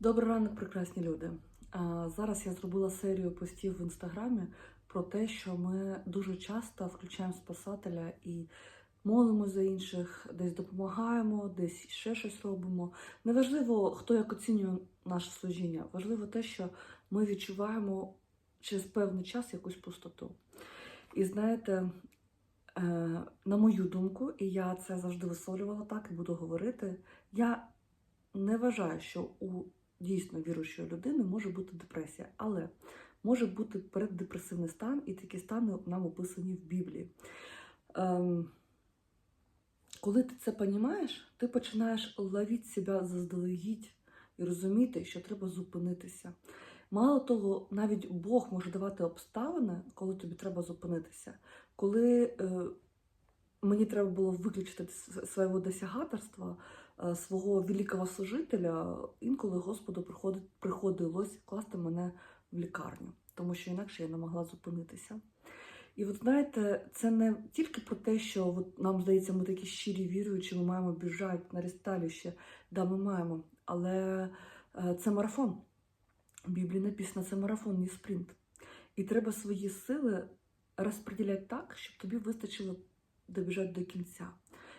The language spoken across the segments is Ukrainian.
Добрий ранок, прекрасні люди. Зараз я зробила серію постів в інстаграмі про те, що ми дуже часто включаємо спасателя і молимо за інших, десь допомагаємо, десь ще щось робимо. Неважливо, хто як оцінює наше служіння. Важливо те, що ми відчуваємо через певний час якусь пустоту. І знаєте, е, на мою думку, і я це завжди висловлювала так і буду говорити. Я не вважаю, що у дійсно віруючої людини може бути депресія, але може бути переддепресивний стан, і такі стани нам описані в Біблії. Ем, коли ти це розумієш, ти починаєш ловити себе заздалегідь і розуміти, що треба зупинитися. Мало того, навіть Бог може давати обставини, коли тобі треба зупинитися. Коли е, мені треба було виключити свого досягаторства, свого великого служителя, інколи Господу приходилось класти мене в лікарню, тому що інакше я не могла зупинитися. І от знаєте, це не тільки про те, що от нам здається, ми такі щирі віруючі, ми маємо біжати на ресталіще. Да, ми маємо, але е, це марафон. В Біблії написано, це марафон, не спринт. І треба свої сили розподіляти так, щоб тобі вистачило добіжати до кінця.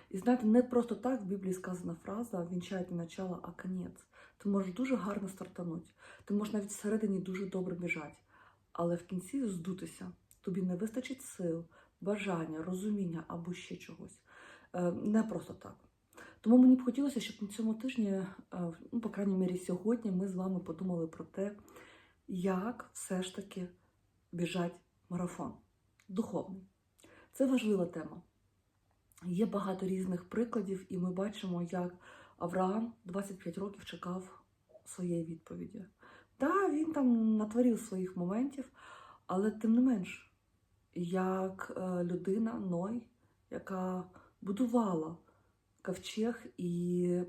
І знаєте, не просто так в Біблії сказана фраза «вінчають не начало, а конець». Ти можеш дуже гарно стартанути, ти можеш навіть всередині дуже добре біжати, але в кінці здутися. Тобі не вистачить сил, бажання, розуміння або ще чогось. Е, Не просто так. Тому мені б хотілося, щоб на цьому тижні, е, ну, по крайній мірі, сьогодні, ми з вами подумали про те, як все ж таки біжать марафон духовний. Це важлива тема. Є багато різних прикладів, і ми бачимо, як Авраам 25 років чекав своєї відповіді. Так, він там натворив своїх моментів, але тим не менш, як е, людина Ной, яка будувала ковчег і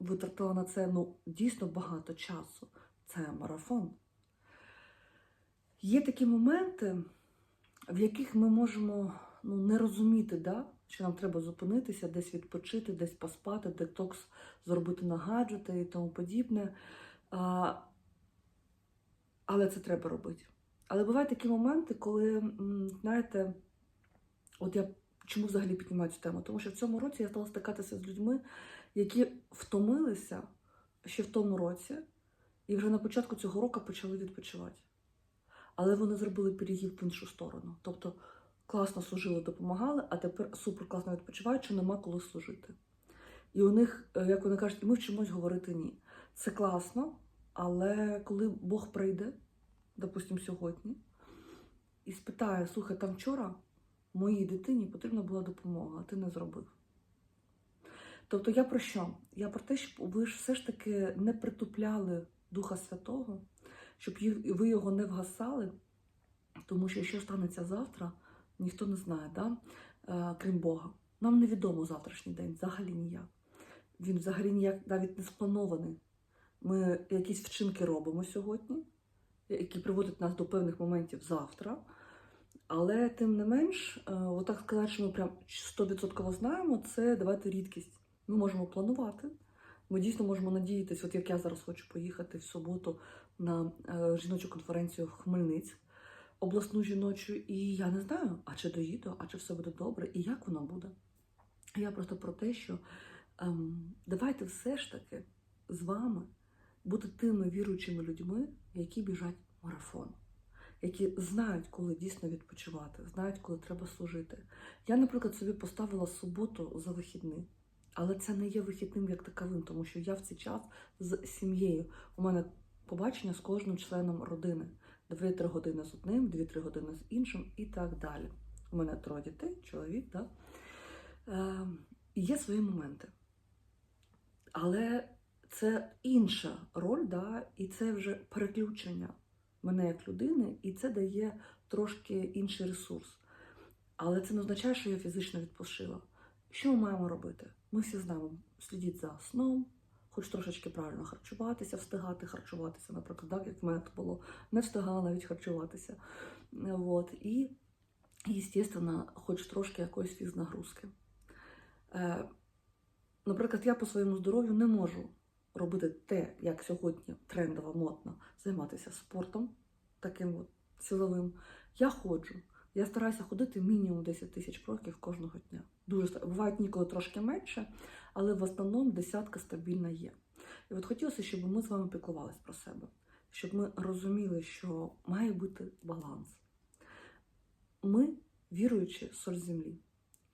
витратила на це ну, дійсно багато часу. Це марафон. Є такі моменти, в яких ми можемо ну, не розуміти, да? Що нам треба зупинитися, десь відпочити, десь поспати, детокс зробити на гаджети і тому подібне. А, але це треба робити. Але бувають такі моменти, коли, знаєте, от я чому взагалі піднімаю цю тему? Тому що в цьому році я стала стикатися з людьми, які втомилися ще в тому році, і вже на початку цього року почали відпочивати. Але вони зробили перегиб в іншу сторону. Тобто класно служили, допомагали, а тепер супер класно відпочивають, що нема коли служити. І у них, е, як вони кажуть, ми вчимось говорити ні. Це класно, але коли Бог прийде, допустимо, сьогодні, і спитає: слухай, там вчора моїй дитині потрібна була допомога, а ти не зробив. Тобто я про що? Я про те, щоб ви ж все ж таки не притупляли Духа Святого, щоб ви його не вгасали, тому що що станеться завтра, ніхто не знає, да? е, крім Бога. Нам невідомо завтрашній день, взагалі ніяк. Він взагалі ніяк навіть не спланований. Ми якісь вчинки робимо сьогодні, які приводять нас до певних моментів завтра. Але тим не менш, е, отак сказати, що ми прям 100% знаємо, це давати рідкість. Ми можемо планувати. Ми дійсно можемо надіятися, от як я зараз хочу поїхати в суботу на е, жіночу конференцію в Хмельницьк, обласну жіночу, і я не знаю, а чи доїду, а чи все буде добре, і як воно буде. Я просто про те, що ем, давайте все ж таки з вами бути тими віруючими людьми, які біжать марафон, які знають, коли дійсно відпочивати, знають, коли треба служити. Я, наприклад, собі поставила суботу за вихідний. Але це не є вихідним як таковим, тому що я в цей час з сім'єю. У мене побачення з кожним членом родини. 2-3 години з одним, 2-3 години з іншим і так далі. У мене троє дітей, чоловік, да? Е, є свої моменти. Але це інша роль, да? і це вже переключення мене як людини, і це дає трошки інший ресурс. Але це не означає, що я фізично відпочила. Що ми маємо робити? Ми всі знаємо, слідіть за сном, хоч трошечки правильно харчуватися, встигати харчуватися, наприклад, так, як в мене було, не встигала навіть харчуватися. От. І, звісно, хоч трошки якоїсь фізнагрузки. Е, наприклад, я по своєму здоров'ю не можу робити те, як сьогодні трендово модно, займатися спортом таким от силовим. Я ходжу. Я стараюся ходити мінімум 10 тисяч кроків кожного дня. Дуже бувають ніколи трошки менше, але в основному десятка стабільна є. І от хотілося, щоб ми з вами піклувалися про себе, щоб ми розуміли, що має бути баланс. Ми віруючи соль землі.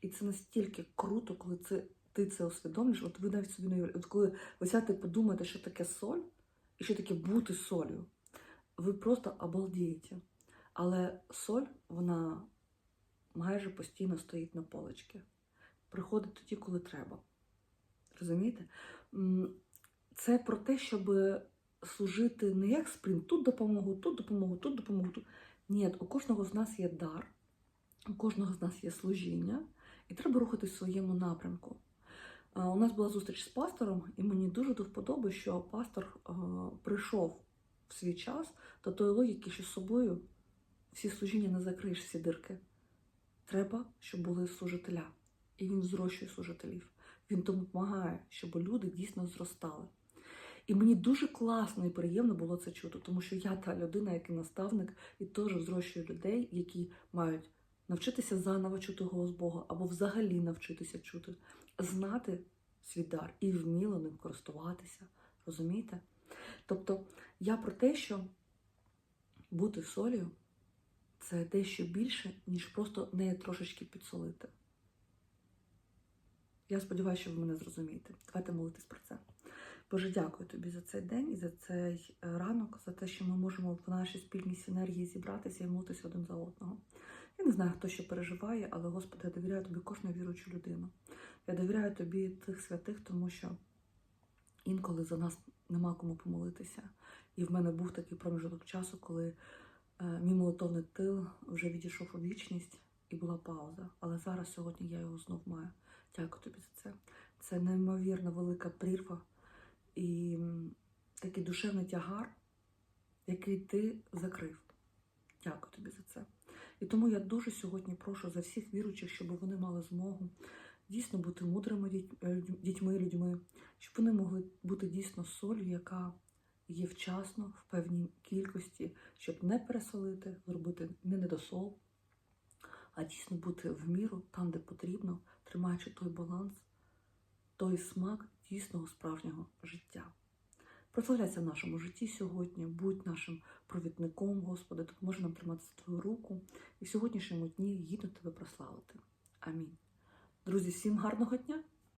І це настільки круто, коли це, ти це усвідомлюєш. От ви навіть собі не уявляєте. От коли ви сядете подумаєте, що таке соль, і що таке бути солью, ви просто обалдієте. Але соль, вона майже постійно стоїть на полочці. Приходить тоді, коли треба. Розумієте? Це про те, щоб служити не як спринт, тут допомогу, тут допомогу, тут допомогу. Тут. Ні, у кожного з нас є дар, у кожного з нас є служіння, і треба рухатись в своєму напрямку. У нас була зустріч з пастором, і мені дуже до вподоби, що пастор прийшов в свій час до тої логіки, що з собою всі служіння не закриєш всі дирки. Треба, щоб були служителя. І він зрощує служителів. Він допомагає, щоб люди дійсно зростали. І мені дуже класно і приємно було це чути, тому що я та людина, як і наставник, і теж зрощую людей, які мають навчитися заново чути голос Бога, або взагалі навчитися чути, знати свій дар і вміло ним користуватися. Розумієте? Тобто я про те, що бути солью це дещо більше, ніж просто неї трошечки підсолити. Я сподіваюся, що ви мене зрозумієте. Давайте молитись про це. Боже, дякую тобі за цей день і за цей е, ранок, за те, що ми можемо в нашій спільній синергії зібратися і молитися один за одного. Я не знаю, хто що переживає, але Господи, я довіряю тобі кожну віруючу людину. Я довіряю тобі тих святих, тому що інколи за нас нема кому помолитися. І в мене був такий проміжок часу, коли е, мій молитовний тил вже відійшов у вічність і була пауза. Але зараз сьогодні я його знов маю. Дякую тобі за це. Це неймовірно велика прірва і такий душевний тягар, який ти закрив. Дякую тобі за це. І тому я дуже сьогодні прошу за всіх віруючих, щоб вони мали змогу дійсно бути мудрими е, дітьми, людьми, щоб вони могли бути дійсно солью, яка є вчасно, в певній кількості, щоб не пересолити, зробити не недосол, а дійсно бути в міру там, де потрібно, тримаючи той баланс, той смак дійсного справжнього життя. Прославляйся в нашому житті сьогодні, будь нашим провідником, Господи, допоможи нам тримати Твою руку і в сьогоднішньому дні гідно тебе прославити. Амінь. Друзі, всім гарного дня!